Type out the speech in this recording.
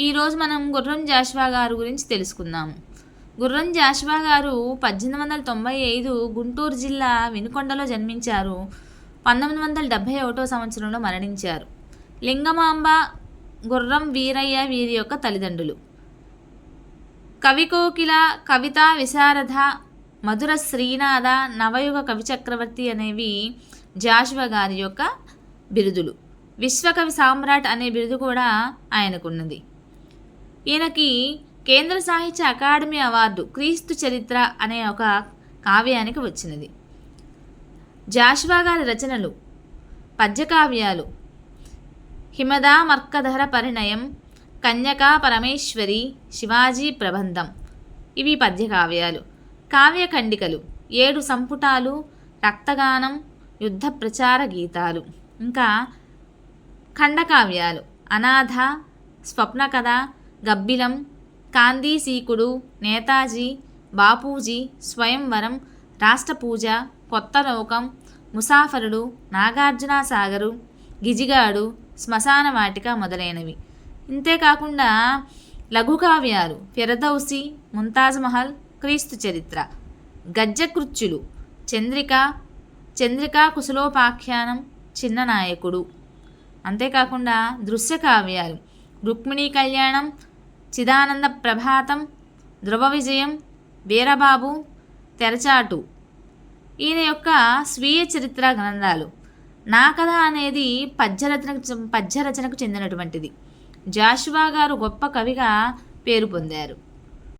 ఈరోజు మనం గుర్రం జాష్వా గారు గురించి తెలుసుకుందాం. గుర్రం జాష్వా గారు పద్దెనిమిది వందల తొంభై ఐదు గుంటూరు జిల్లా వినుకొండలో జన్మించారు. పంతొమ్మిది వందల డెబ్భై ఒకటో సంవత్సరంలో మరణించారు. లింగమాంబ గుర్రం వీరయ్య వీరి యొక్క తల్లిదండ్రులు. కవికోకిల కవిత విశారద మధుర శ్రీనాథ నవయుగ కవి చక్రవర్తి అనేవి జాషువా గారి యొక్క బిరుదులు. విశ్వకవి సామ్రాట్ అనే బిరుదు కూడా ఆయనకున్నది. ఈయనకి కేంద్ర సాహిత్య అకాడమీ అవార్డు క్రీస్తు చరిత్ర అనే ఒక కావ్యానికి వచ్చినది. జాషువా గారి రచనలు పద్యకావ్యాలు హిమదా మర్కధర పరిణయం కన్యకా పరమేశ్వరి శివాజీ ప్రబంధం ఇవి పద్యకావ్యాలు. కావ్య ఖండికలు ఏడు సంపుటాలు రక్తగానం యుద్ధ ప్రచార గీతాలు ఇంకా ఖండకావ్యాలు అనాథ స్వప్న కథ గబ్బిలం కాందీసీకుడు నేతాజీ బాపూజీ స్వయంవరం రాష్ట్రపూజ కొత్త లోకం ముసాఫరుడు నాగార్జున సాగరు గిజిగాడు శ్మశాన వాటిక మొదలైనవి. ఇంతేకాకుండా లఘుకావ్యాలు ఫిరదౌసి ముంతాజ్ మహల్ క్రీస్తు చరిత్ర. గజ్జకృత్యులు చంద్రిక చంద్రికా కుశలోపాఖ్యానం చిన్న నాయకుడు అంతేకాకుండా దృశ్య కావ్యాలు రుక్మిణీ కళ్యాణం చిదానంద ప్రభాతం ధ్రువ విజయం వీరబాబు తెరచాటు. ఈయన యొక్క స్వీయ చరిత్ర గ్రంథాలు. నా కథ అనేది పద్యరచనకు పద్యరచనకు చెందినటువంటిది. జాషువా గారు గొప్ప కవిగా పేరు పొందారు.